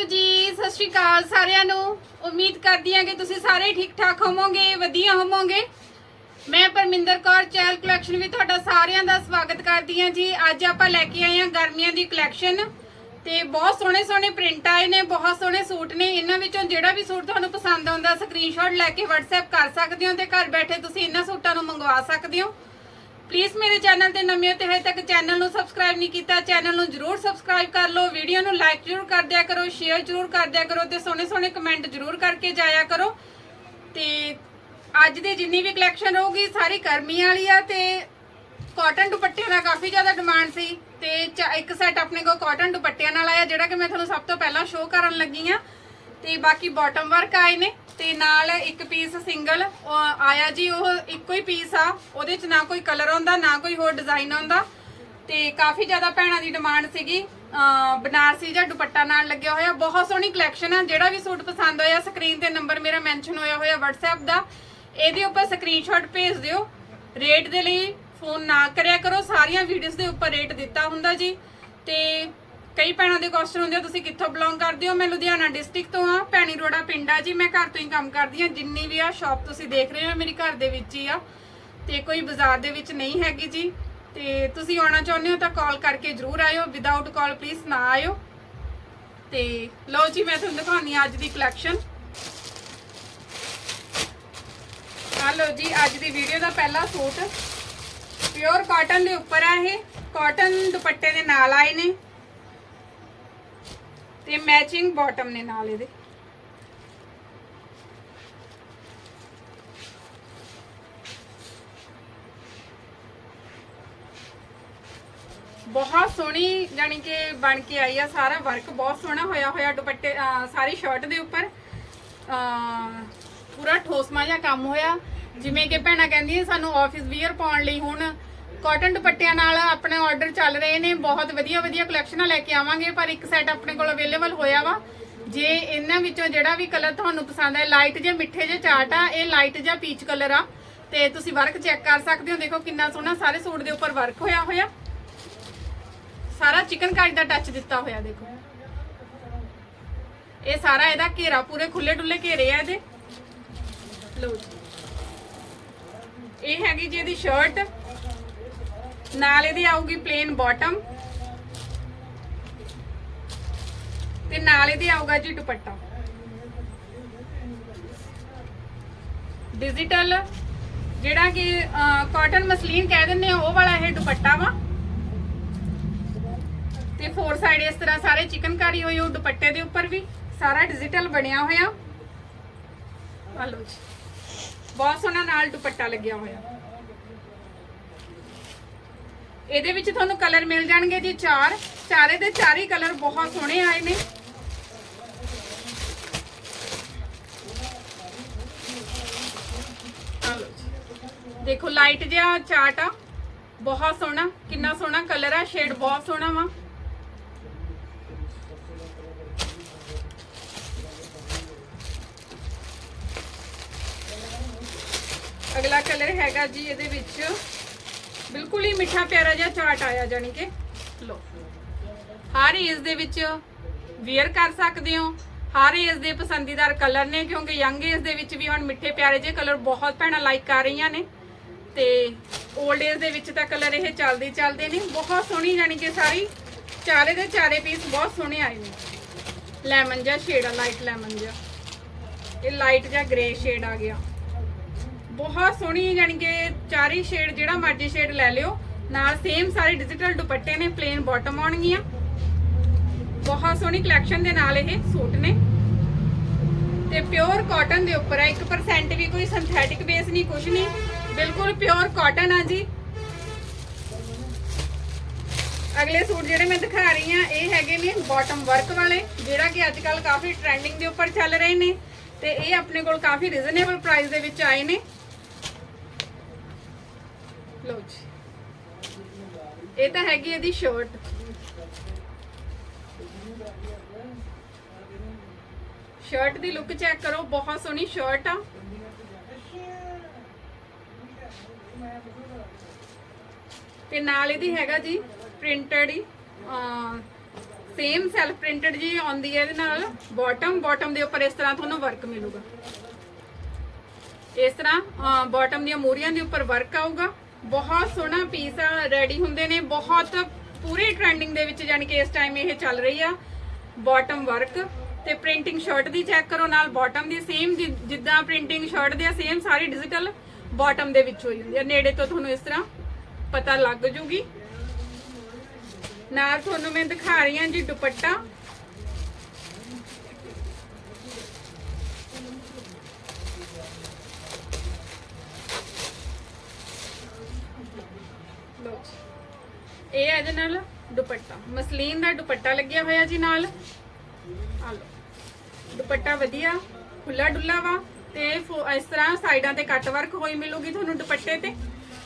Hello ਜੀ, ਸਤਿ ਸ਼੍ਰੀ ਅਕਾਲ ਸਾਰਿਆਂ ਨੂੰ। ਉਮੀਦ ਕਰਦੀ ਹਾਂ ਕਿ ਤੁਸੀਂ ਸਾਰੇ ਠੀਕ ਠਾਕ ਹੋਵੋਗੇ, ਵਧੀਆ ਹੋਵੋਗੇ। ਮੈਂ ਪਰਮਿੰਦਰ ਕੌਰ, ਚੈਲ ਕਲੈਕਸ਼ਨ ਵਿੱਚ ਤੁਹਾਡਾ ਸਾਰਿਆਂ ਦਾ ਸਵਾਗਤ ਕਰਦੀ ਹਾਂ ਜੀ। ਅੱਜ ਆਪਾਂ ਲੈ ਕੇ ਆਏ ਹਾਂ ਗਰਮੀਆਂ ਦੀ ਕਲੈਕਸ਼ਨ ਤੇ ਬਹੁਤ ਸੋਹਣੇ ਸੋਹਣੇ ਪ੍ਰਿੰਟ ਆਏ ਨੇ, ਬਹੁਤ ਸੋਹਣੇ ਸੂਟ ਨੇ। ਇਹਨਾਂ ਵਿੱਚੋਂ ਜਿਹੜਾ ਵੀ ਸੂਟ ਤੁਹਾਨੂੰ ਪਸੰਦ ਆਉਂਦਾ ਸਕਰੀਨਸ਼ਾਟ ਲੈ ਕੇ WhatsApp ਕਰ ਸਕਦੇ ਹੋ ਤੇ ਘਰ ਬੈਠੇ ਤੁਸੀਂ ਇਹਨਾਂ ਸੂਟਾਂ ਨੂੰ ਮੰਗਵਾ ਸਕਦੇ ਹੋ। ਪਲੀਜ਼ ਮੇਰੇ ਚੈਨਲ ਤੇ ਨਵੇਂ ਹੋ ਤੇ ਹਜੇ ਤੱਕ ਚੈਨਲ ਨੂੰ ਸਬਸਕ੍ਰਾਈਬ ਨਹੀਂ ਕੀਤਾ, ਚੈਨਲ ਨੂੰ ਜਰੂਰ ਸਬਸਕ੍ਰਾਈਬ ਕਰ ਲਓ, ਵੀਡੀਓ ਨੂੰ ਲਾਈਕ ਜਰੂਰ ਕਰ ਦਿਆ ਕਰੋ ਸ਼ੇਅਰ ਜਰੂਰ ਕਰ ਦਿਆ ਕਰੋ ਤੇ ਸੋਹਣੇ ਸੋਹਣੇ ਕਮੈਂਟ ਜਰੂਰ ਕਰਕੇ ਜਾਇਆ ਕਰੋ। ਤੇ ਅੱਜ ਦੀ ਜਿੰਨੀ ਵੀ ਕਲੈਕਸ਼ਨ ਰਹੂਗੀ ਸਾਰੀ ਗਰਮੀ ਵਾਲੀ ਆ ਤੇ ਕਾਟਨ ਦੁਪੱਟਿਆਂ ਦਾ ਕਾਫੀ ਜ਼ਿਆਦਾ ਡਿਮਾਂਡ ਸੀ ਤੇ ਚ- ਇੱਕ ਸੈੱਟ ਆਪਣੇ ਕੋਲ ਕਾਟਨ ਦੁਪੱਟਿਆਂ ਨਾਲ ਆਇਆ, ਜਿਹੜਾ ਕਿ ਮੈਂ ਤੁਹਾਨੂੰ ਸਭ ਤੋਂ ਪਹਿਲਾਂ ਸ਼ੋਅ ਕਰਨ ਲੱਗੀ ਆ ਤੇ ਬਾਕੀ ਬਾਟਮ ਵਰਕ ਆਏ ਨੇ, ਤੇ ਨਾਲ ਇੱਕ ਪੀਸ ਸਿੰਗਲ ਆਇਆ ਜੀ, ਉਹ ਇੱਕੋ ਹੀ ਪੀਸ ਆ, ਉਹਦੇ ਚ ਨਾ ਕੋਈ ਕਲਰ ਆਉਂਦਾ, ਨਾ ਕੋਈ ਹੋਰ ਡਿਜ਼ਾਈਨ ਆਉਂਦਾ। ਤੇ ਕਾਫੀ ਜ਼ਿਆਦਾ ਭੈਣਾਂ ਦੀ ਡਿਮਾਂਡ ਸੀਗੀ ਬਨਾਰਸੀ ਜਾਂ ਦੁਪੱਟਾ ਨਾਲ ਲੱਗਿਆ ਹੋਇਆ, ਬਹੁਤ ਸੋਹਣੀ ਕਲੈਕਸ਼ਨ ਆ, ਜਿਹੜਾ ਵੀ ਸੂਟ ਪਸੰਦ ਹੋਇਆ ਸਕਰੀਨ ਤੇ ਨੰਬਰ ਮੇਰਾ ਮੈਂਸ਼ਨ ਹੋਇਆ ਹੋਇਆ WhatsApp ਦਾ, ਇਹਦੇ ਉੱਪਰ ਸਕਰੀਨਸ਼ਾਟ ਭੇਜ ਦਿਓ। ਰੇਟ ਦੇ ਲਈ ਫੋਨ ਨਾ ਕਰਿਆ ਕਰੋ, ਸਾਰੀਆਂ ਵੀਡੀਓਜ਼ ਦੇ ਉੱਪਰ ਰੇਟ ਦਿੱਤਾ ਹੁੰਦਾ ਜੀ। ਤੇ ਕਈ ਭੈਣਾਂ ਦੇ ਕੁਐਸਚਨ ਹੁੰਦੇ ਆ, ਤੁਸੀਂ ਕਿੱਥੋਂ ਬਿਲੋਂਗ ਕਰਦੇ ਹੋ? ਮੈਂ ਲੁਧਿਆਣਾ ਡਿਸਟ੍ਰਿਕਟ ਤੋਂ ਆ ਭੈਣੀ ਰੋੜਾ ਪਿੰਡ ਆ ਜੀ, ਮੈਂ ਘਰ ਤੋਂ ਹੀ ਕੰਮ ਕਰਦੀ ਆ ਜਿੰਨੀ ਵੀ ਆ ਸ਼ਾਪ ਤੁਸੀਂ ਦੇਖ ਰਹੇ ਹੋ ਮੇਰੀ ਘਰ ਦੇ ਵਿੱਚ ਹੀ ਆ। ਤੇ ਕੋਈ ਬਾਜ਼ਾਰ ਦੇ ਵਿੱਚ ਨਹੀਂ ਹੈਗੀ ਜੀ। ਤੇ ਤੁਸੀਂ ਆਉਣਾ ਚਾਹੁੰਦੇ ਹੋ ਤਾਂ ਕਾਲ ਕਰਕੇ ਜਰੂਰ ਆਇਓ। ਵਿਦਆਊਟ ਕਾਲ ਪਲੀਜ਼ ਨਾ ਆਇਓ। ਤੇ ਲਓ ਜੀ, ਮੈਂ ਤੁਹਾਨੂੰ ਦਿਖਾਉਣੀ ਆ ਅੱਜ ਦੀ ਕਲੈਕਸ਼ਨ ਆ ਲਓ ਜੀ, ਅੱਜ ਦੀ ਵੀਡੀਓ ਦਾ ਪਹਿਲਾ ਸੂਟ। ਪਿਓਰ ਕਾਟਨ ਦੇ ਉੱਪਰ ਆ ਇਹ। ਕਾਟਨ ਦੁਪੱਟੇ ਦੇ ਨਾਲ ਆਏ ਨੇ। ਤੇ ਮੈਚਿੰਗ ਬਾਟਮ ਨੇ ਨਾਲ ਇਹਦੇ। ਬਹੁਤ ਸੋਹਣੀ ਜਾਨੀ ਕਿ ਬਣ ਕੇ ਆਈ ਆ, ਸਾਰਾ ਵਰਕ ਬਹੁਤ ਸੋਹਣਾ ਹੋਇਆ ਹੋਇਆ ਦੁਪੱਟੇ ਸਾਰੀ ਸ਼ਰਟ ਦੇ ਉੱਪਰ। ਪੂਰਾ ਠੋਸਮਾ ਜਿਹਾ ਕੰਮ ਹੋਇਆ। ਜਿਵੇਂ ਕਿ ਭੈਣਾਂ ਕਹਿੰਦੀਆਂ, ਸਾਨੂੰ ਆਫਿਸ ਵੀਅਰ ਪਾਉਣ ਲਈ ਹੁਣ ਕਾਟਨ ਦੁਪੱਟਿਆਂ ਨਾਲ ਆਪਣੇ ਆਰਡਰ ਚੱਲ ਰਹੇ ਨੇ, ਬਹੁਤ ਵਧੀਆ ਵਧੀਆ ਕਲੈਕਸ਼ਨਾਂ ਲੈ ਕੇ ਆਵਾਂਗੇ, ਪਰ ਇੱਕ ਸੈਟ ਆਪਣੇ ਕੋਲ ਅਵੇਲੇਬਲ ਹੋਇਆ ਵਾ। ਜੇ ਇਹਨਾਂ ਵਿੱਚੋਂ ਜਿਹੜਾ ਵੀ ਕਲਰ ਤੁਹਾਨੂੰ ਪਸੰਦ ਹੈ ਲਾਈਟ ਜਾਂ ਮਿੱਠੇ ਜਿਹੇ ਚਾਟ ਆ, ਇਹ ਲਾਈਟ ਜਾਂ ਪੀਚ ਕਲਰ ਆ। ਤੇ ਤੁਸੀਂ ਵਰਕ ਚੈੱਕ ਕਰ ਸਕਦੇ ਹੋ, ਦੇਖੋ ਕਿੰਨਾ ਸੋਹਣਾ ਸਾਰੇ ਸੂਟ ਦੇ ਉੱਪਰ ਵਰਕ ਹੋਇਆ ਹੋਇਆ। ਸਾਰਾ ਚਿਕਨ ਕਾਰੀ ਦਾ ਟੱਚ ਦਿੱਤਾ ਹੋਇਆ, ਦੇਖੋ। ਇਹ ਸਾਰਾ ਇਹਦਾ ਘੇਰਾ, ਪੂਰੇ ਖੁੱਲੇ ਡੁੱਲੇ ਘੇਰੇ ਆ ਇਹਦੇ। ਲਓ ਜੀ। ਇਹ ਹੈਗੀ ਜੀ ਇਹਦੀ ਸ਼ਰਟ ਨਾਲ ਇਹਦੀ ਆਊਗੀ ਪਲੇਨ ਬਾਟਮ ਤੇ ਨਾਲ ਇਹਦੀ ਆਊਗਾ ਜੀ ਦੁਪੱਟਾ। ਡਿਜੀਟਲ ਜਿਹੜਾ ਕਿ ਕਾਟਨ ਮਸਲੀਨ ਕਹਿ ਦਿੰਦੇ ਆ, ਉਹ ਵਾਲਾ ਇਹ ਦੁਪੱਟਾ ਵਾ। ਤੇ ਫੋਰ ਸਾਈਡ ਇਸ ਤਰ੍ਹਾਂ ਸਾਰੇ ਚਿਕਨਕਾਰੀ ਹੋਈ ਉਹ ਦੁਪੱਟੇ ਦੇ ਉੱਪਰ ਵੀ ਸਾਰਾ ਡਿਜੀਟਲ ਬਣਿਆ ਹੋਇਆ। ਆ ਲਓ ਜੀ। ਬਹੁਤ ਸੋਹਣਾ ਨਾਲ ਦੁਪੱਟਾ ਲੱਗਿਆ ਹੋਇਆ। ਇਹਦੇ ਵਿੱਚ ਤੁਹਾਨੂੰ ਕਲਰ ਮਿਲ ਜਾਣਗੇ ਜੀ ਚਾਰ। ਚਾਰੇ ਦੇ ਚਾਰ ਕਲਰ ਬਹੁਤ ਸੋਹਣੇ ਆਏ ਨੇ। ਦੇਖੋ ਲਾਈਟ ਜਿਹਾ ਚਾਰਟ ਆ। ਬਹੁਤ ਸੋਹਣਾ, ਕਿੰਨਾ ਸੋਹਣਾ ਕਲਰ ਆ ਸ਼ੇਡ ਬਹੁਤ ਸੋਹਣਾ ਵਾ। ਅਗਲਾ ਕਲਰ ਹੈਗਾ ਜੀ ਇਹਦੇ ਵਿੱਚ ਬਿਲਕੁਲ ਹੀ ਮਿੱਠਾ ਪਿਆਰਾ ਜਿਹਾ ਚਾਟ ਆਇਆ ਜਾਨੀ ਕਿ। ਲੋ ਹਰ ਏਜ ਦੇ ਵਿੱਚ ਵੇਅਰ ਕਰ ਸਕਦੇ ਹੋ। ਹਰ ਏਜ ਦੇ ਪਸੰਦੀਦਾਰ ਕਲਰ ਨੇ, ਕਿਉਂਕਿ ਯੰਗ ਏਜ ਦੇ ਵਿੱਚ ਵੀ ਹੁਣ ਮਿੱਠੇ ਪਿਆਰੇ ਜਿਹੇ ਕਲਰ ਬਹੁਤ ਭੈਣਾਂ ਲਾਈਕ ਕਰ ਰਹੀਆਂ ਨੇ। ਤੇ 올ਡ ਏਜ ਦੇ ਵਿੱਚ ਤਾਂ ਕਲਰ ਇਹ ਚੱਲਦੇ ਚੱਲਦੇ ਨੇ। ਬਹੁਤ ਸੋਹਣੀ ਜਾਨੀ ਕਿ ਸਾਰੀ ਚਾਰੇ ਦੇ ਚਾਰੇ ਪੀਸ ਬਹੁਤ ਸੋਹਣੇ ਆਏ ਨੇ। ਲੈਮਨ ਜਿਹਾ ਸ਼ੇਡ ਆ ਲਾਈਟ ਲੈਮਨ ਜਿਹਾ। ਇਹ ਲਾਈਟ ਜਿਹਾ ਗ੍ਰੇ ਸ਼ੇਡ ਆ ਗਿਆ। ਬਹੁਤ ਸੋਹਣੀ ਯਾਨੀ ਕਿ ਚਾਰੇ ਸ਼ੇਡ ਜਿਹੜਾ ਮਰਜ਼ੀ ਸ਼ੇਡ ਲੈ ਲਿਓ। ਨਾਲ ਸੇਮ ਸਾਰੇ ਡਿਜੀਟਲ ਦੁਪੱਟੇ ਨੇ ਪਲੇਨ ਬਾਟਮ ਆਉਣਗੀਆਂ। ਬਹੁਤ ਸੋਹਣੀ ਕਲੈਕਸ਼ਨ ਦੇ ਨਾਲ ਇਹ ਸੂਟ ਨੇ। ਤੇ ਪਿਓਰ ਕਾਟਨ ਦੇ ਉੱਪਰ ਹੈ 1% ਵੀ ਕੋਈ ਸਿੰਥੈਟਿਕ ਬੇਸ ਨਹੀਂ ਕੁਝ ਨਹੀਂ। ਬਿਲਕੁਲ ਪਿਓਰ ਕਾਟਨ ਆ ਜੀ। ਅਗਲੇ ਸੂਟ ਜਿਹੜੇ ਮੈਂ ਦਿਖਾ ਰਹੀ ਆ ਇਹ ਹੈਗੇ ਨੇ ਬਾਟਮ ਵਰਕ ਵਾਲੇ, ਜਿਹੜਾ ਕਿ ਅੱਜ ਕੱਲ ਕਾਫੀ ਟ੍ਰੈਂਡਿੰਗ ਦੇ ਉੱਪਰ ਚੱਲ ਰਹੇ ਨੇ। ਤੇ ਇਹ ਆਪਣੇ ਕੋਲ ਕਾਫੀ ਰੀਜ਼ਨੇਬਲ ਪ੍ਰਾਈਸ ਦੇ ਵਿੱਚ ਆਏ ਨੇ। ਲਓ ਜੀ। ਇਹ ਤਾਂ ਹੈਗੀ ਇਹਦੀ ਸ਼ਰਟ ਸ਼ਰਟ ਦੀ ਲੁੱਕ ਚੈੱਕ ਕਰੋ, ਬਹੁਤ ਸੋਹਣੀ ਸ਼ਰਟ ਆ। ਤੇ ਨਾਲ ਇਹਦੀ ਹੈਗਾ ਜੀ ਪ੍ਰਿੰਟਡ ਹੀ। ਸੇਮ ਸੈਲਫ ਪ੍ਰਿੰਟਡ ਜੀ ਆਉਂਦੀ ਹੈ ਇਹਦੇ ਨਾਲ। ਬਾਟਮ ਬਾਟਮ ਦੇ ਉੱਪਰ ਇਸ ਤਰ੍ਹਾਂ ਤੁਹਾਨੂੰ ਵਰਕ ਮਿਲੂਗਾ। ਇਸ ਤਰ੍ਹਾਂ ਬਾਟਮ ਦੀਆਂ ਮੋਰੀਆਂ ਦੇ ਉੱਪਰ ਵਰਕ ਆਊਗਾ। ਬਹੁਤ ਸੋਹਣਾ ਪੀਸ ਆ ਰੈਡੀ ਹੁੰਦੇ ਨੇ, ਬਹੁਤ ਪੂਰੀ ਟ੍ਰੈਂਡਿੰਗ ਦੇ ਵਿੱਚ ਯਾਨੀ ਕਿ ਇਸ ਟਾਈਮ ਇਹ ਚੱਲ ਰਹੀ ਆ ਬਾਟਮ ਵਰਕ ਤੇ ਪ੍ਰਿੰਟਿੰਗ ਸ਼ਰਟ ਦੀ ਚੈੱਕ ਕਰੋ, ਨਾਲ ਬਾਟਮ ਦੀ ਸੇਮ ਜਿੱਦਾਂ ਪ੍ਰਿੰਟਿੰਗ ਸ਼ਰਟ ਦੇ ਆ ਸੇਮ ਸਾਰੀ ਡਿਜੀਟਲ ਬਾਟਮ ਦੇ ਵਿੱਚ ਹੋਈ ਹੁੰਦੀ ਆ। ਨੇੜੇ ਤੋਂ ਤੁਹਾਨੂੰ ਇਸ ਤਰ੍ਹਾਂ ਪਤਾ ਲੱਗ ਜੂਗੀ। ਨਾਲ ਤੁਹਾਨੂੰ ਮੈਂ ਦਿਖਾ ਰਹੀ ਹਾਂ ਜੀ ਦੁਪੱਟਾ ਲਓ ਜੀ। ਇਹ ਹੈ ਇਹਦੇ ਨਾਲ ਦੁਪੱਟਾ। ਮਸਲੀਨ ਦਾ ਦੁਪੱਟਾ ਲੱਗਿਆ ਹੋਇਆ ਜੀ ਨਾਲ। ਆ ਲਓ। ਦੁਪੱਟਾ ਵਧੀਆ ਖੁੱਲਾ ਡੁੱਲਾ ਵਾ ਤੇ ਇਸ ਤਰ੍ਹਾਂ ਸਾਈਡਾਂ ਤੇ ਕੱਟ ਵਰਕ ਹੋਈ ਮਿਲੂਗੀ ਤੁਹਾਨੂੰ ਦੁਪੱਟੇ ਤੇ।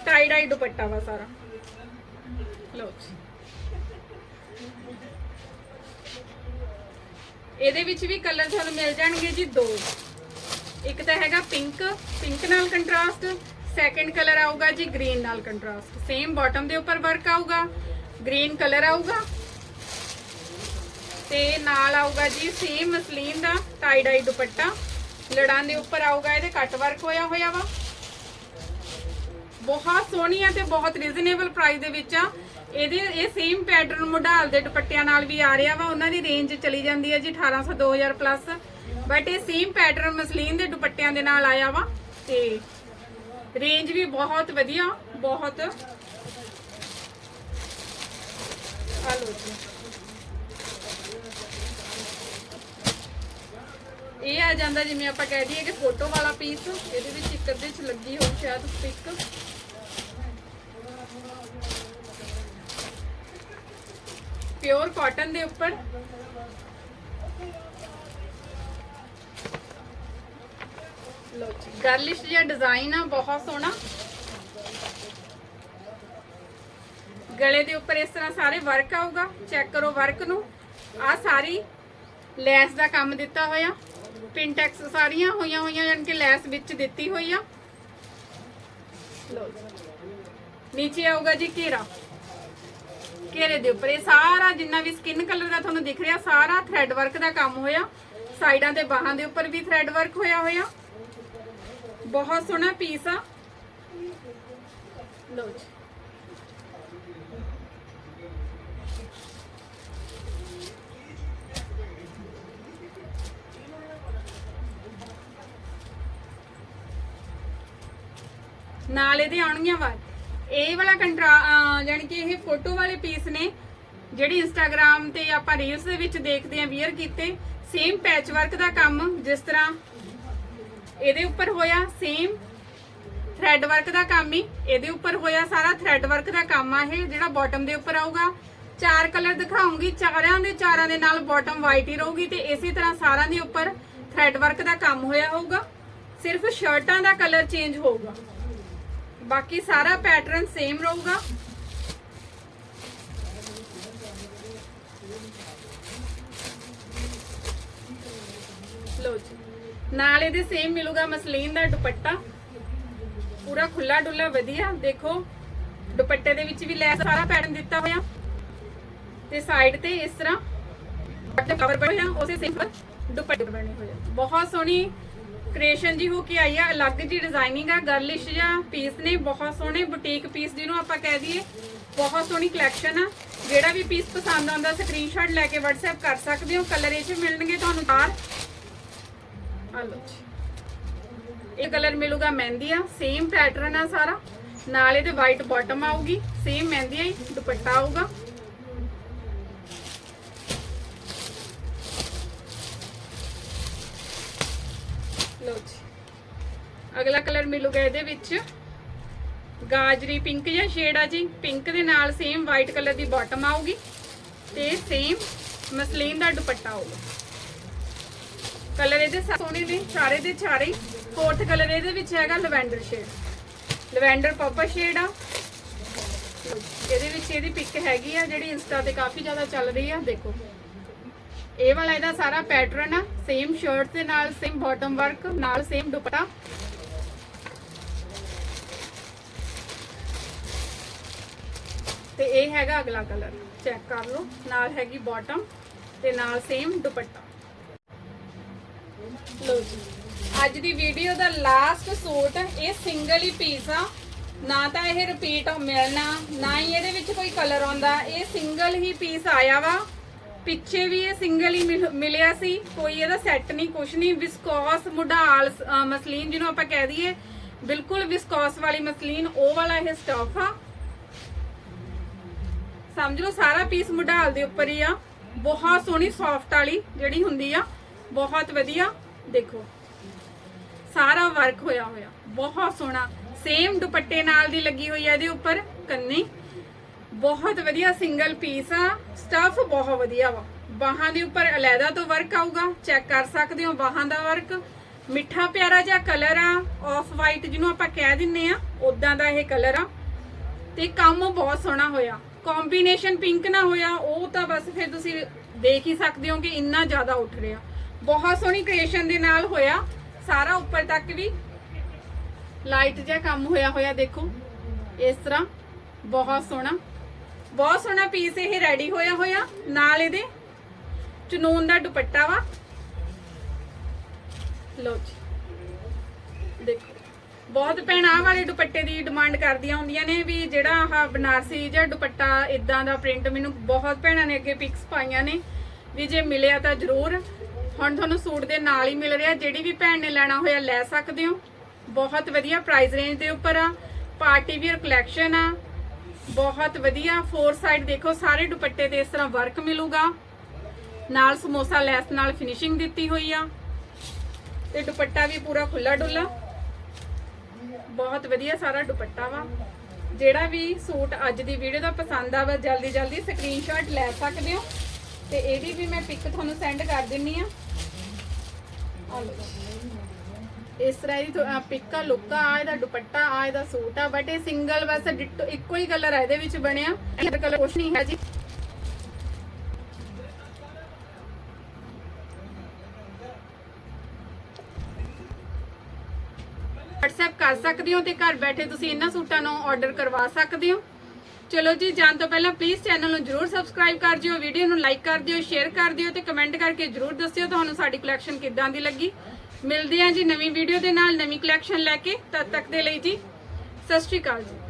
ਟਾਈ ਡਾਈ ਦੁਪੱਟਾ ਵਾ ਸਾਰਾ। ਲਓ ਜੀ। ਇਹਦੇ ਵਿੱਚ ਵੀ ਕਲਰ ਤੁਹਾਨੂੰ ਮਿਲ ਜਾਣਗੇ ਜੀ ਦੋ। ਇੱਕ ਤਾਂ ਹੈਗਾ ਪਿੰਕ ਪਿੰਕ ਨਾਲ ਕੰਟਰਾਸਟ ਸੈਕੰਡ ਕਲਰ ਆਊਗਾ ਜੀ ਗ੍ਰੀਨ ਨਾਲ ਕੰਟਰਾਸਟ ਸੇਮ ਬਾਟਮ ਦੇ ਉੱਪਰ ਵਰਕ ਆਊਗਾ। ਗ੍ਰੀਨ ਕਲਰ ਆਊਗਾ। ਤੇ ਨਾਲ ਆਊਗਾ ਜੀ ਸੇਮ ਮਸਲੀਨ ਦਾ ਟਾਈ ਡਾਈ ਦੁਪੱਟਾ। ਲੜਾਂ ਦੇ ਉੱਪਰ ਆਊਗਾ, ਇਹਦੇ ਕੱਟ ਵਰਕ ਹੋਇਆ ਹੋਇਆ ਵਾ। ਬਹੁਤ ਸੋਹਣੀ ਆ ਤੇ ਬਹੁਤ ਰੀਜ਼ਨੇਬਲ ਪ੍ਰਾਈਸ ਦੇ ਵਿੱਚ ਆ। ਇਹਦੇ, ਇਹ ਸੇਮ ਪੈਟਰਨ ਮੋਡਲ ਦੇ ਦੁਪੱਟਿਆਂ ਨਾਲ ਵੀ ਆ ਰਿਹਾ ਵਾ। ਉਹਨਾਂ ਦੀ ਰੇਂਜ ਚਲੀ ਜਾਂਦੀ ਹੈ ਜੀ 1800 2000 ਪਲੱਸ ਬਟ ਇਹ ਸੇਮ ਪੈਟਰਨ ਮਸਲੀਨ ਦੇ ਦੁਪੱਟਿਆਂ ਦੇ ਨਾਲ ਆਇਆ ਵਾ। ਤੇ ਰੇਂਜ ਵੀ ਬਹੁਤ ਵਧੀਆ, ਬਹੁਤ। ਆ ਲਓ ਜੀ। ਇਹ ਆ ਜਾਂਦਾ ਜਿਵੇਂ ਆਪਾਂ ਕਹਿ ਦਈਏ ਕਿ ਫੋਟੋ ਵਾਲਾ ਪੀਸ ਇਹਦੇ ਵਿੱਚ ਇੱਕ ਅੱਧੇ ਚ ਲੱਗੀ ਹੋਊ ਸ਼ਾਇਦ ਸਟਿਕ ਪਿਓਰ ਕਾਟਨ ਦੇ ਉੱਪਰ। ਲੋ ਜੀ। ਗਰਲਿਸ਼ ਜਿਹਾ ਡਿਜ਼ਾਈਨ ਆ, ਬਹੁਤ ਸੋਹਣਾ। ਗਲੇ ਦੇ ਉੱਪਰ ਇਸ ਤਰ੍ਹਾਂ ਸਾਰੇ ਵਰਕ ਆਊਗਾ। ਚੈੱਕ ਕਰੋ ਵਰਕ ਨੂੰ। ਆ ਸਾਰੀ ਲੈਸ ਦਾ ਕੰਮ ਦਿੱਤਾ ਹੋਇਆ। ਪਿੰਟੈਕਸ ਸਾਰੀਆਂ ਹੋਈਆਂ ਹੋਈਆਂ, ਯਾਨੀ ਕਿ ਲੈਸ ਵਿੱਚ ਦਿੱਤੀ ਹੋਈ ਆ। ਲਓ ਨੀਚੇ ਆਊਗਾ ਜੀ ਘੇਰਾ। ਘੇਰੇ ਦੇ ਉੱਪਰ ਇਹ ਸਾਰਾ ਜਿੰਨਾ ਵੀ ਸਕਿਨ ਕਲਰ ਦਾ ਤੁਹਾਨੂੰ ਦਿਖ ਰਿਹਾ, ਸਾਰਾ ਥ੍ਰੈਡ ਵਰਕ ਦਾ ਕੰਮ ਹੋਇਆ। ਸਾਈਡਾਂ ਤੇ ਬਾਹਾਂ ਦੇ ਉੱਪਰ ਵੀ ਥ੍ਰੈਡ ਵਰਕ ਹੋਇਆ ਹੋਇਆ। ਬਹੁਤ ਸੋਹਣਾ ਪੀਸ ਆ। ਲਓ ਜੀ। ਨਾਲ ਇਹਦੇ ਆਉਣਗੀਆਂ ਵਾਲ ਇਹ ਵਾਲਾ ਕੰਟਰਾ ਯਾਨੀ ਕਿ ਇਹ ਫੋਟੋ ਵਾਲੇ ਪੀਸ ਨੇ, ਜਿਹੜੀ ਇੰਸਟਾਗ੍ਰam ਤੇ ਆਪਾਂ ਰੀਲਸ ਦੇ ਵਿੱਚ ਦੇਖਦੇ ਆਂ ਵੀਅਰ ਕੀਤੇ। ਸੇਮ ਪੈਚ ਵਰਕ ਦਾ ਕੰਮ, ਜਿਸ ਤਰ੍ਹਾਂ ਇਹਦੇ ਉੱਪਰ ਹੋਇਆ ਸੇਮ ਥ੍ਰੈਡ ਵਰਕ ਦਾ ਕੰਮ ਹੀ। ਇਹਦੇ ਉੱਪਰ ਹੋਇਆ ਸਾਰਾ ਥ੍ਰੈਡ ਵਰਕ ਦਾ ਕੰਮ ਆ ਇਹ, ਜਿਹੜਾ ਬਾਟਮ ਦੇ ਉੱਪਰ ਆਊਗਾ। ਚਾਰ ਕਲਰ ਦਿਖਾਉਂਗੀ ਚਾਰਾਂ ਦੇ ਚਾਰਾਂ ਦੇ ਨਾਲ ਬਾਟਮ ਵਾਈਟ ਹੀ ਰਹੂਗੀ ਤੇ ਇਸੇ ਤਰ੍ਹਾਂ ਸਾਰਿਆਂ ਦੇ ਉੱਪਰ ਥ੍ਰੈਡ ਵਰਕ ਦਾ ਕੰਮ ਹੋਇਆ ਹੋਊਗਾ। ਸਿਰਫ ਸ਼ਰਟਾਂ ਦਾ ਕਲਰ ਚੇਂਜ ਹੋਊਗਾ। ਬਾਕੀ ਸਾਰਾ ਪੈਟਰਨ ਸੇਮ ਰਹੂਗਾ। ਲੋ ਜੀ। ਨਾਲ ਇਹਦੇ ਸੇਮ ਮਿਲੂਗਾ ਮਸਲੀਨ ਦਾ ਦੁਪੱਟਾ। ਪੂਰਾ ਖੁੱਲਾ ਡੁੱਲਾ ਵਧੀਆ, ਦੇਖੋ। ਦੁਪੱਟੇ ਦੇ ਵਿੱਚ ਵੀ ਲੈਸ ਸਾਰਾ ਪੈਟਰਨ ਦਿੱਤਾ ਹੋਇਆ। ਤੇ ਸਾਈਡ ਤੇ ਇਸ ਤਰ੍ਹਾਂ ਬੱਟੇ ਕਵਰ ਬਣੇ ਆ, ਉਸੇ ਸਿੰਪਲ ਦੁਪੱਟੇ ਬਣੇ ਹੋਏ ਬਹੁਤ ਸੋਹਣੀ ਕ੍ਰੀਏਸ਼ਨ ਜੀ ਹੋ ਕੇ ਆਈ ਆ, ਅਲੱਗ ਜੀ ਡਿਜ਼ਾਈਨਿੰਗ ਆ ਗਰਲਿਸ਼ ਜਾਂ ਪੀਸ ਨੇ, ਬਹੁਤ ਸੋਹਣੇ ਬੁਟੀਕ ਪੀਸ ਜਿਹਨੂੰ ਆਪਾਂ ਕਹਿ ਦਈਏ। ਬਹੁਤ ਸੋਹਣੀ ਕਲੈਕਸ਼ਨ ਆ। ਜਿਹੜਾ ਵੀ ਪੀਸ ਪਸੰਦ ਆਉਂਦਾ ਸਕਰੀਨਸ਼ਾਟ ਲੈ ਕੇ WhatsApp ਕਰ ਸਕਦੇ ਹੋ ਕਲਰ ਇਹ ਚ ਮਿਲਣਗੇ ਤੁਹਾਨੂੰ ਚਾਰ ਆ ਲਓ ਜੀ ਇਹ ਕਲਰ ਮਿਲੂਗਾ ਮਹਿੰਦੀ ਆ ਸੇਮ ਪੈਟਰਨ ਆ ਸਾਰਾ। ਨਾਲ ਇਹਦੇ ਵਾਈਟ ਬਾਟਮ ਆਊਗੀ ਸੇਮ ਮਹਿੰਦੀ ਆ ਹੀ, ਦੁਪੱਟਾ ਆਊਗਾ। ਲਓ ਜੀ। ਅਗਲਾ ਕਲਰ ਮਿਲੂਗਾ ਇਹਦੇ ਵਿੱਚ। ਗਾਜਰੀ ਪਿੰਕ ਜਾਂ ਸ਼ੇਡ ਆ ਜੀ। ਪਿੰਕ ਦੇ ਨਾਲ ਸੇਮ ਵਾਈਟ ਕਲਰ ਦੀ ਬਾਟਮ ਆਊਗੀ ਤੇ ਸੇਮ ਮਸਲੀਨ ਦਾ ਦੁਪੱਟਾ ਆਊਗਾ। ਕਲਰ ਇਹਦੇ ਸੋਹਣੇ ਨੇ ਸਾਰੇ ਦੇ ਚਾਰੇ ਫੋਰਥ ਕਲਰ ਇਹਦੇ ਵਿੱਚ ਹੈਗਾ lavender shade lavender purple shade ਆ। ਇਹਦੇ ਵਿੱਚ ਇਹਦੀ ਪਿਕ ਹੈਗੀ ਆ, ਜਿਹੜੀ ਇੰਸਟਾ ਤੇ ਕਾਫੀ ਜ਼ਿਆਦਾ ਚੱਲ ਰਹੀ ਆ, ਦੇਖੋ। ਇਹ ਵਾਲਾ ਇਹਦਾ ਸਾਰਾ ਪੈਟਰਨ ਆ ਸੇਮ ਸ਼ਰਟ ਦੇ ਨਾਲ ਸੇਮ ਬਾਟਮ ਵਰਕ ਨਾਲ ਸੇਮ ਦੁਪੱਟਾ। ਤੇ ਇਹ ਹੈਗਾ ਅਗਲਾ ਕਲਰ ਚੈੱਕ ਕਰ ਲਓ। ਨਾਲ ਹੈਗੀ ਬਾਟਮ ਤੇ ਨਾਲ ਸੇਮ ਦੁਪੱਟਾ। ਲੋ ਜੀ। ਅੱਜ ਦੀ ਵੀਡੀਓ ਦਾ ਲਾਸਟ ਸੂਟ, ਇਹ ਸਿੰਗਲ ਹੀ ਪੀਸ ਆ। ਨਾ ਤਾਂ ਇਹ ਰਿਪੀਟ ਮਿਲਣਾ, ਨਾ ਹੀ ਇਹਦੇ ਵਿੱਚ ਕੋਈ ਕਲਰ ਆਉਂਦਾ। ਇਹ ਸਿੰਗਲ ਹੀ ਪੀਸ ਆਇਆ ਵਾ। ਪਿੱਛੇ ਵੀ ਇਹ ਸਿੰਗਲ ਹੀ ਮਿਲ- ਮਿਲਿਆ ਸੀ। ਕੋਈ ਇਹਦਾ ਸੈੱਟ ਨਹੀਂ, ਕੁਛ ਨਹੀਂ। ਵਿਸਕੋਸ ਮੁਢਾਲ ਮਸਲੀਨ ਜਿਹਨੂੰ ਆਪਾਂ ਕਹਿ ਦਈਏ। ਬਿਲਕੁਲ ਵਿਸਕੋਸ ਵਾਲੀ ਮਸਲੀਨ, ਉਹ ਵਾਲਾ ਇਹ ਸਟਫ ਆ। ਸਮਝ ਲਓ, ਸਾਰਾ ਪੀਸ ਮੁਢਾਲ ਦੇ ਉੱਪਰ ਹੀ ਆ। ਬਹੁਤ ਸੋਹਣੀ ਸੌਫਟ ਵਾਲੀ ਜਿਹੜੀ ਹੁੰਦੀ ਆ। ਬਹੁਤ ਵਧੀਆ। ਦੇਖੋ। ਸਾਰਾ ਵਰਕ ਹੋਇਆ ਹੋਇਆ। ਬਹੁਤ ਸੋਹਣਾ। ਸੇਮ ਦੁਪੱਟੇ ਨਾਲ ਦੀ ਲੱਗੀ ਹੋਈ ਹੈ ਇਹਦੇ ਉੱਪਰ, ਕੰਨੀ। ਬਹੁਤ ਵਧੀਆ ਸਿੰਗਲ ਪੀਸ ਆ। ਸਟਫ ਬਹੁਤ ਵਧੀਆ ਵਾ। ਬਾਹਾਂ ਦੇ ਉੱਪਰ ਅਲੈਦਾ ਤੋਂ ਵਰਕ ਆਊਗਾ। ਚੈੱਕ ਕਰ ਸਕਦੇ ਹੋ ਬਾਹਾਂ ਦਾ ਵਰਕ ਮਿੱਠਾ, ਪਿਆਰਾ ਜਿਹਾ ਕਲਰ ਆ। ਆਫ ਵਾਈਟ ਜਿਹਨੂੰ ਆਪਾਂ ਕਹਿ ਦਿੰਨੇ ਆ ਉਦਾਂ ਦਾ ਇਹ ਕਲਰ ਆ। ਤੇ ਕੰਮ ਬਹੁਤ ਸੋਹਣਾ ਹੋਇਆ। ਕੰਬੀਨੇਸ਼ਨ ਪਿੰਕ ਨਾ ਹੋਇਆ। ਉਹ ਤਾਂ ਬਸ ਫਿਰ ਤੁਸੀਂ ਦੇਖ ਹੀ ਸਕਦੇ ਹੋ ਕਿ ਇੰਨਾ ਜ਼ਿਆਦਾ ਉੱਠ ਰਿਹਾ। ਬਹੁਤ ਸੋਹਣੀ ਕ੍ਰੀਏਸ਼ਨ ਦੇ ਨਾਲ ਹੋਇਆ। ਸਾਰਾ ਉੱਪਰ ਤੱਕ ਵੀ ਲਾਈਟ ਜਿਹਾ ਕੰਮ ਹੋਇਆ ਹੋਇਆ, ਦੇਖੋ। ਇਸ ਤਰ੍ਹਾਂ ਬਹੁਤ ਸੋਹਣਾ। ਬਹੁਤ ਸੋਹਣਾ ਪੀਸ ਇਹ ਰੈਡੀ ਹੋਇਆ ਹੋਇਆ। ਨਾਲ ਇਹਦੇ ਚਨੂਨ ਦਾ ਦੁਪੱਟਾ ਵਾ। ਲੋ ਜੀ। ਦੇਖੋ। ਬਹੁਤ ਭੈਣਾਂ ਵਾਲੇ ਦੁਪੱਟੇ ਦੀ ਡਿਮਾਂਡ ਕਰਦੀਆਂ ਹੁੰਦੀਆਂ ਨੇ ਵੀ ਜਿਹੜਾ ਆਹ ਬਨਾਰਸੀ ਜਾਂ ਦੁਪੱਟਾ ਇਦਾਂ ਦਾ ਪ੍ਰਿੰਟ ਮੈਨੂੰ ਬਹੁਤ ਭੈਣਾਂ ਨੇ ਅੱਗੇ ਪਿਕਸ ਪਾਈਆਂ ਨੇ। ਵੀ ਜੇ ਮਿਲਿਆ ਤਾਂ ਜ਼ਰੂਰ ਹੁਣ ਤੁਹਾਨੂੰ ਸੂਟ ਦੇ ਨਾਲ ਹੀ ਮਿਲ ਰਿਹਾ, ਜਿਹੜੀ ਵੀ ਭੈਣ ਨੇ ਲੈਣਾ ਹੋਇਆ ਲੈ ਸਕਦੇ ਹੋ। ਬਹੁਤ ਵਧੀਆ ਪ੍ਰਾਈਸ ਰੇਂਜ ਦੇ ਉੱਪਰ ਆ। ਪਾਰਟੀ ਵੀਅਰ ਕਲੈਕਸ਼ਨ ਆ। ਬਹੁਤ ਵਧੀਆ ਫੋਰ ਸਾਈਡ ਦੇਖੋ, ਸਾਰੇ ਦੁਪੱਟੇ ਤੇ ਇਸ ਤਰ੍ਹਾਂ ਵਰਕ ਮਿਲੂਗਾ। ਨਾਲ ਸਮੋਸਾ ਲੈਸ ਨਾਲ ਫਿਨਿਸ਼ਿੰਗ ਦਿੱਤੀ ਹੋਈ ਆ। ਤੇ ਦੁਪੱਟਾ ਵੀ ਪੂਰਾ ਖੁੱਲਾ ਡੁੱਲਾ ਬਹੁਤ ਵਧੀਆ ਸਾਰਾ ਦੁਪੱਟਾ ਵਾ। ਜਿਹੜਾ ਵੀ ਸੂਟ ਅੱਜ ਦੀ ਵੀਡੀਓ ਦਾ ਪਸੰਦ ਆਵਾ ਜਲਦੀ ਜਲਦੀ ਸਕਰੀਨਸ਼ਾਟ ਲੈ ਸਕਦੇ ਹੋ। ਤੇ ਇਹਦੀ ਵੀ ਮੈਂ ਪਿਕ ਤੁਹਾਨੂੰ ਸੈਂਡ ਕਰ ਦਿੰਨੀ ਆ। ਆਹ ਲਓ। ਇਸ ਤਰ੍ਹਾਂ ਦੀ ਪਿਕ ਆ ਆ ਇਹਦਾ ਦੁਪੱਟਾ, ਆ ਇਹਦਾ ਸੂਟ ਆ ਬਟ ਇਹ ਸਿੰਗਲ ਬਸ ਡਿਟੋ ਇੱਕੋ ਹੀ ਕਲਰ ਆ ਇਹਦੇ ਵਿੱਚ ਬਣਿਆ। ਇਹਦਾ ਕਲਰ ਕੁਛ ਨਹੀਂ ਹੈ ਜੀ। WhatsApp ਕਰ ਸਕਦੇ ਹੋ ਤੇ ਘਰ ਬੈਠੇ ਤੁਸੀਂ ਇਹਨਾਂ ਸੂਟਾਂ ਨੂੰ ਆਰਡਰ ਕਰਵਾ ਸਕਦੇ ਹੋ। ਚਲੋ ਜੀ, ਜਾਣ ਤੋਂ ਪਹਿਲਾਂ ਪਲੀਜ਼ ਚੈਨਲ ਨੂੰ ਜਰੂਰ ਸਬਸਕ੍ਰਾਈਬ ਕਰ ਦਿਓ ਵੀਡੀਓ ਨੂੰ ਲਾਈਕ ਕਰ ਦਿਓ ਸ਼ੇਅਰ ਕਰ ਦਿਓ ਤੇ ਕਮੈਂਟ ਕਰਕੇ ਜਰੂਰ ਦੱਸਿਓ ਤੁਹਾਨੂੰ ਸਾਡੀ ਕਲੈਕਸ਼ਨ ਕਿੱਦਾਂ ਦੀ ਲੱਗੀ। ਮਿਲਦੇ ਹਾਂ ਜੀ ਨਵੀਂ ਵੀਡੀਓ ਦੇ ਨਾਲ ਨਵੀਂ ਕਲੈਕਸ਼ਨ ਲੈ ਕੇ। ਤਦ ਤੱਕ ਦੇ ਲਈ ਜੀ, ਸਤਿ ਸ਼੍ਰੀ ਅਕਾਲ ਜੀ।